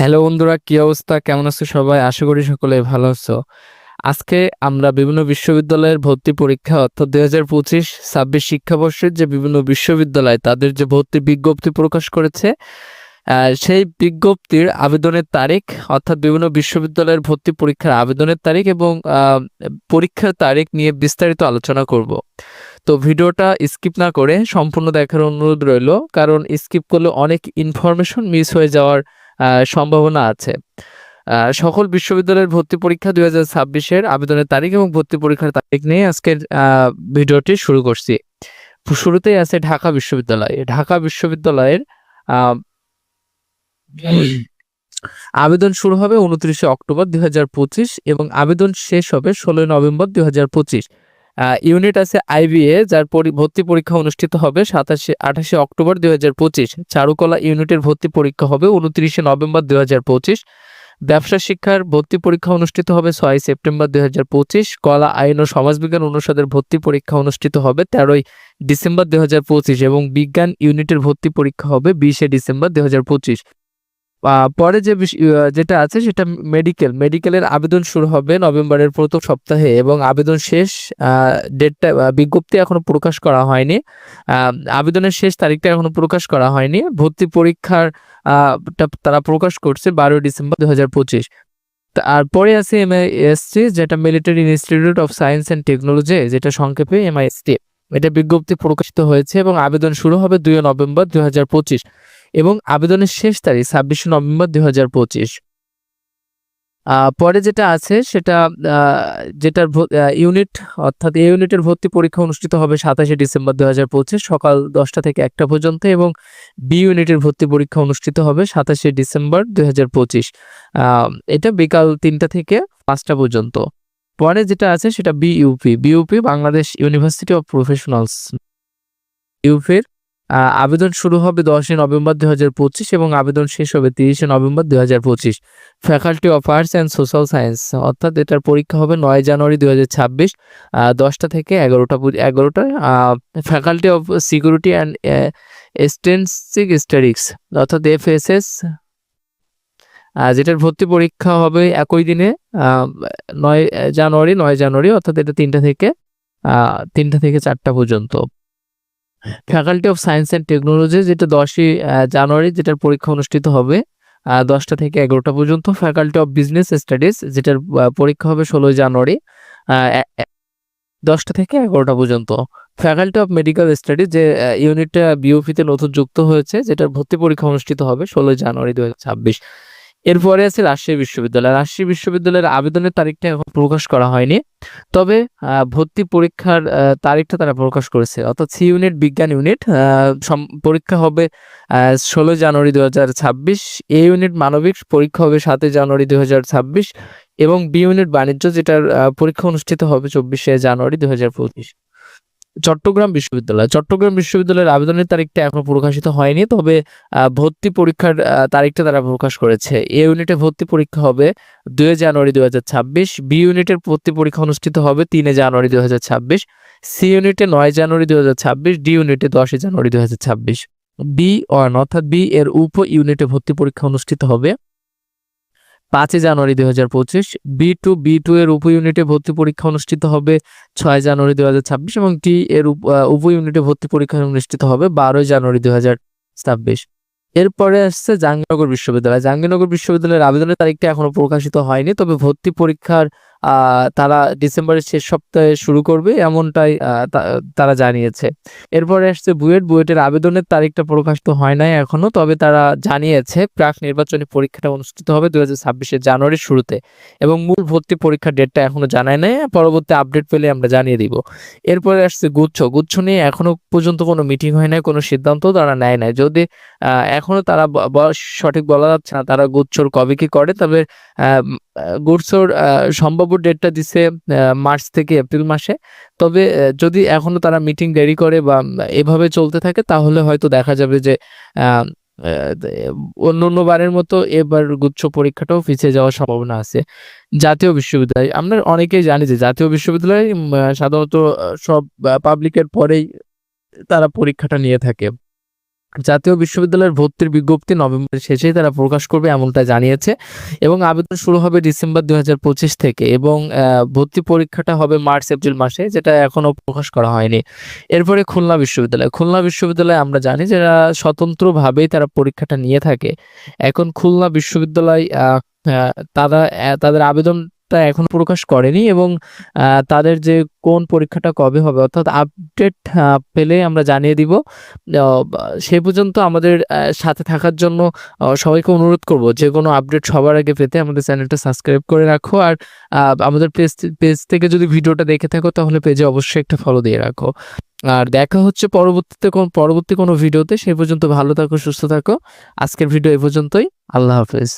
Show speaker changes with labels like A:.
A: Hello বন্ধুরা, কি অবস্থা? কেমন আছো সবাই? আশা করি সকলে ভালো আছো। আজকে আমরা বিভিন্ন বিশ্ববিদ্যালয়ের ভর্তি পরীক্ষা, অর্থাৎ দুই হাজার পঁচিশ ছাব্বিশ শিক্ষাবর্ষের যে বিভিন্ন বিশ্ববিদ্যালয়, তাদের যে ভর্তি বিজ্ঞপ্তি প্রকাশ করেছে সেই বিজ্ঞপ্তির আবেদনের তারিখ, অর্থাৎ বিভিন্ন বিশ্ববিদ্যালয়ের ভর্তি পরীক্ষার আবেদনের তারিখ এবং পরীক্ষার তারিখ নিয়ে বিস্তারিত আলোচনা করব। তো ভিডিওটা স্কিপ না করে সম্পূর্ণ দেখার অনুরোধ রইল, কারণ স্কিপ করলে অনেক ইনফরমেশন মিস হয়ে যাওয়ার সম্ভাবনা আছে। সকল বিশ্ববিদ্যালয়ের ভর্তি পরীক্ষা দুই হাজার ছাব্বিশের আবেদনের তারিখ এবং ভর্তি পরীক্ষার তারিখ নিয়ে আজকের ভিডিওটি শুরু করছি। শুরুতেই আছে ঢাকা বিশ্ববিদ্যালয়। ঢাকা বিশ্ববিদ্যালয়ের আবেদন শুরু হবে উনত্রিশে অক্টোবর দুই হাজার পঁচিশ এবং আবেদন শেষ হবে ষোলোই নভেম্বর দুই ইউনিট আছে আইবিএ, যার ভর্তি পরীক্ষা অনুষ্ঠিত হবে সাতাশে, আঠাশে অক্টোবর দুই হাজার পঁচিশ। চারুকলা ইউনিটের ভর্তি পরীক্ষা হবে উনত্রিশে নভেম্বর দুই হাজার পঁচিশ। ব্যবসা শিক্ষার ভর্তি পরীক্ষা অনুষ্ঠিত হবে ছয় সেপ্টেম্বর দুই হাজার পঁচিশ। কলা, আইন ও সমাজবিজ্ঞান অনুষদের ভর্তি পরীক্ষা অনুষ্ঠিত হবে তেরোই ডিসেম্বর দুই হাজার পঁচিশ এবং বিজ্ঞান ইউনিটের ভর্তি পরীক্ষা হবে বিশে ডিসেম্বর দুই হাজার পঁচিশ। পরে যে যেটা আছে সেটা মেডিকেল মেডিকেলের আবেদন শুরু হবে নভেম্বরের প্রথম সপ্তাহে এবং আবেদন শেষ ডেটটা বিজ্ঞপ্তি এখনও প্রকাশ করা হয়নি। আবেদনের শেষ তারিখটা এখনও প্রকাশ করা হয়নি। ভর্তি পরীক্ষার তারা প্রকাশ করছে বারোই ডিসেম্বর দু হাজার পঁচিশ আর পরে আছে এমআইএসটি যেটা military institute of science and technology যেটা সংক্ষেপে এমআইএসটি এটা বিজ্ঞপ্তি প্রকাশিত হয়েছে এবং আবেদন শুরু হবে দুই নভেম্বর দু হাজার পঁচিশ। এবং আবেদনের শেষ তারিখ ছাব্বিশে নভেম্বর দুই হাজার পঁচিশ পরে যেটা আছে সেটা যেটার ইউনিট, অর্থাৎ এই ইউনিটের ভর্তি পরীক্ষা অনুষ্ঠিত হবে সাতাশে ডিসেম্বর দুই হাজার পঁচিশ সকাল দশটা থেকে একটা পর্যন্ত এবং বি ইউনিটের ভর্তি পরীক্ষা অনুষ্ঠিত হবে সাতাশে ডিসেম্বর দুই হাজার পঁচিশ এটা বিকাল তিনটা থেকে পাঁচটা পর্যন্ত। পরে যেটা আছে সেটা BUP BUP Bangladesh university of professionals ইউপির আবেদন শুরু হবে দশই নভেম্বর দুই হাজার পঁচিশ এবং আবেদন শেষ হবে তিরিশে নভেম্বর দুই হাজার পঁচিশ। Faculty of arts and social science অর্থাৎ এটার পরীক্ষা হবে নয় জানুয়ারি দুই হাজার ছাব্বিশ দশটা থেকে এগারোটা এগারোটা faculty of security and extensive studies অর্থাৎ এফ এস এস যেটার ভর্তি পরীক্ষা হবে একই দিনে নয় জানুয়ারি নয় জানুয়ারি, অর্থাৎ এটা তিনটা থেকে তিনটা থেকে চারটা পর্যন্ত। Faculty of science and technology যেটা দশই জানুয়ারি যেটার পরীক্ষা অনুষ্ঠিত হবে দশটা থেকে এগারোটা পর্যন্ত ফ্যাকাল্টি অফ বিজনেস স্টাডিজ যেটার পরীক্ষা হবে ষোলোই জানুয়ারি দশটা থেকে এগারোটা পর্যন্ত। ফ্যাকাল্টি অফ মেডিকেল স্টাডিজ যে ইউনিটটা বিওপিতে নতুন যুক্ত হয়েছে, যেটার ভর্তি পরীক্ষা অনুষ্ঠিত হবে ষোলোই জানুয়ারি দু হাজার ছাব্বিশ। এরপরে আছে রাজশাহী বিশ্ববিদ্যালয়। রাজশাহী বিশ্ববিদ্যালয়ের আবেদনের তারিখটা এখন প্রকাশ করা হয়নি। তবে ভর্তি পরীক্ষার তারিখটা তারা প্রকাশ করেছে। অর্থাৎ সি ইউনিট, বিজ্ঞান ইউনিট পরীক্ষা হবে ষোলো জানুয়ারি দু হাজার ছাব্বিশ, এ ইউনিট মানবিক পরীক্ষা হবে সাতই জানুয়ারি দু হাজার ছাব্বিশ এবং বি ইউনিট বাণিজ্য, যেটার পরীক্ষা অনুষ্ঠিত হবে চব্বিশে জানুয়ারি দু হাজার পঁচিশ। চট্টগ্রাম বিশ্ববিদ্যালয়। চট্টগ্রাম বিশ্ববিদ্যালয়ের আবেদনের তারিখটা এখনও প্রকাশিত হয়নি, তবে ভর্তি পরীক্ষার তারিখটা তারা প্রকাশ করেছে। এ ইউনিটে ভর্তি পরীক্ষা হবে দুই জানুয়ারি দুই হাজার ছাব্বিশ, বি ইউনিটের ভর্তি পরীক্ষা অনুষ্ঠিত হবে তিনে জানুয়ারি দুই হাজার ছাব্বিশ, সি ইউনিটে নয় জানুয়ারি দুই হাজার ছাব্বিশ, ডি ইউনিটে দশই জানুয়ারি দুই হাজার ছাব্বিশ। বি ওয়ান অর্থাৎ বি এর উপ ইউনিটে ভর্তি পরীক্ষা অনুষ্ঠিত হবে। পাঁচই জানুয়ারি দুই হাজার পঁচিশ বি টু বি টু এর উপ ইউনিটে ভর্তি পরীক্ষা অনুষ্ঠিত হবে ছয় জানুয়ারি দুই হাজার ছাব্বিশ এবং টি এর উপ ইউনিটে ভর্তি পরীক্ষা অনুষ্ঠিত হবে বারোই জানুয়ারি দুই হাজার ছাব্বিশ। এরপরে আসছে জাহাঙ্গীরনগর বিশ্ববিদ্যালয়। জাহাঙ্গীরনগর বিশ্ববিদ্যালয়ের আবেদনের তারিখটা এখনও প্রকাশিত হয়নি, তবে ভর্তি পরীক্ষার তারা ডিসেম্বরের শেষ সপ্তাহে শুরু করবে এমনটাই তারা জানিয়েছে। এরপরে আসছে বুয়েট। বুয়েটের আবেদনের তারিখটা প্রকাশিত হয় নাই এখনও, তবে তারা জানিয়েছে প্রাক নির্বাচনী পরীক্ষাটা অনুষ্ঠিত হবে দুই হাজার জানুয়ারির শুরুতে এবং মূল ভর্তি পরীক্ষার ডেটটা এখনও জানায় নাই। পরবর্তী আপডেট পেলে আমরা জানিয়ে দিব। এরপরে আসছে গুচ্ছ। গুচ্ছ নিয়ে এখনও পর্যন্ত কোনো মিটিং হয় নাই, কোনো সিদ্ধান্ত তারা নেয় নাই। যদি এখনও তারা সঠিক বলা যাচ্ছে না তারা গুচ্ছর কবে কি করে, তবে আহ, সম্ভাব্য ডেটটা দিছে মার্চ থেকে এপ্রিল মাসে। তবে যদি এখনও তারা মিটিং দেরি করে বা এভাবে চলতে থাকে তাহলে হয়তো দেখা যাবে যে অন্য অন্য বারের মতো এবার গুচ্ছ পরীক্ষাটাও পিছিয়ে যাওয়ার সম্ভাবনা আছে। জাতীয় বিশ্ববিদ্যালয় আমরা অনেকেই জানি যে জাতীয় বিশ্ববিদ্যালয় সাধারণত সব পাবলিকের পরেই তারা পরীক্ষাটা নিয়ে থাকে। জাতীয় বিশ্ববিদ্যালয়ের ভর্তির বিজ্ঞপ্তি নভেম্বরের শেষেই তারা প্রকাশ করবে এমনটা জানিয়েছে এবং আবেদন শুরু হবে ডিসেম্বর দু হাজার পঁচিশ থেকে এবং ভর্তি পরীক্ষাটা হবে মার্চ, এপ্রিল মাসে যেটা এখনও প্রকাশ করা হয়নি। এরপরে খুলনা বিশ্ববিদ্যালয়। খুলনা বিশ্ববিদ্যালয় আমরা জানি যে এরা স্বতন্ত্রভাবেই তারা পরীক্ষাটা নিয়ে থাকে। এখন খুলনা বিশ্ববিদ্যালয় তারা তাদের তাদের আবেদনটা এখন প্রকাশ করেনি এবং তাদের যে কোন পরীক্ষাটা কবে হবে অর্থাৎ আপডেট পেলে আমরা জানিয়ে দিব। সে পর্যন্ত আমাদের সাথে থাকার জন্য সবাইকে অনুরোধ করব যে কোনো আপডেট সবার আগে পেতে আমাদের চ্যানেলটা সাবস্ক্রাইব করে রাখো আর আমাদের পেজ পেজ থেকে যদি ভিডিওটা দেখে থাকো তাহলে পেজে অবশ্যই একটা ফলো দিয়ে রাখো। আর দেখা হচ্ছে পরবর্তীতে কোন, পরবর্তী কোনো ভিডিওতে সে পর্যন্ত ভালো থাকো, সুস্থ থাকো। আজকের ভিডিও এ পর্যন্তই। আল্লাহ হাফেজ।